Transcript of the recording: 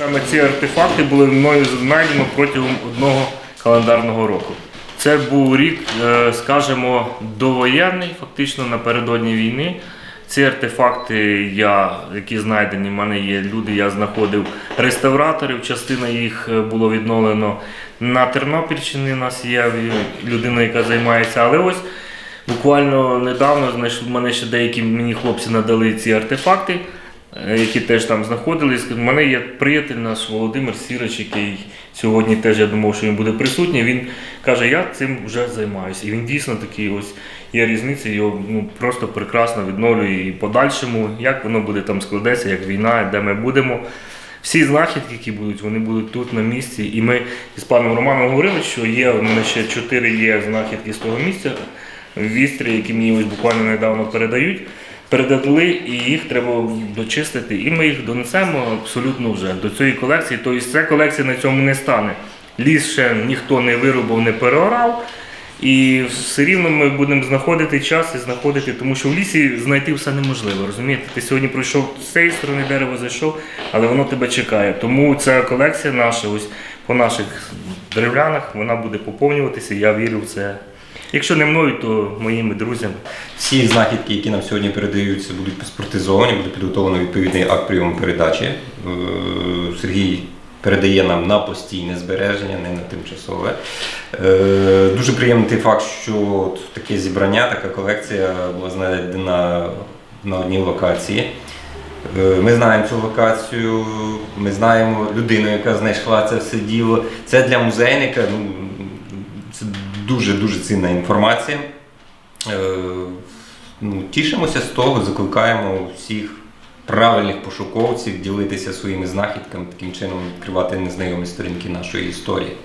Саме ці артефакти були мною знайдені протягом одного календарного року. Це був рік, е, скажімо, довоєнний, фактично напередодні війни. Ці артефакти, я, які знайдені, в мене є люди, я знаходив реставраторів, частина їх е, було відновлено на Тернопільщині. У нас є людина, яка займається. Але ось буквально недавно знайшли мене ще деякі мені хлопці надали ці артефакти які теж там знаходились. У мене є приятель наш Володимир Сірач, який сьогодні теж я думав, що він буде присутній. Він каже, я цим вже займаюся. І він дійсно такий ось є різниця, його ну, просто прекрасно відновлює і подальшому, як воно буде там складеться, як війна, де ми будемо. Всі знахідки, які будуть, вони будуть тут на місці. І ми з паном Романом говорили, що є у мене ще чотири є знахідки з того місця в Вістрі, які мені ось буквально недавно передають. Передали, і їх треба дочистити, і ми їх донесемо абсолютно вже до цієї колекції. Тобто ця колекція на цьому не стане. Ліс ще ніхто не вирубав, не переорав. І все рівно ми будемо знаходити час і знаходити, тому що в лісі знайти все неможливо. Розумієте? Ти сьогодні пройшов з цієї сторони дерева, зайшов, але воно тебе чекає. Тому ця колекція наша, ось по наших деревлянах, вона буде поповнюватися. Я вірю в це. Якщо не мною, то моїми друзями. Всі знахідки, які нам сьогодні передаються, будуть паспортизовані, буде підготовлено відповідний акт прийому передачі. Е, Сергій передає нам на постійне збереження, не на тимчасове. Е, Дуже приємний факт, що таке зібрання, така колекція була знайдена на одній локації. Е, Ми знаємо цю локацію, ми знаємо людину, яка знайшла це все діло. Це для музейника ну, дуже-дуже цінна інформація. Е, ну, тішимося з того, закликаємо всіх правильних пошуковців ділитися своїми знахідками, таким чином відкривати незнайомі сторінки нашої історії.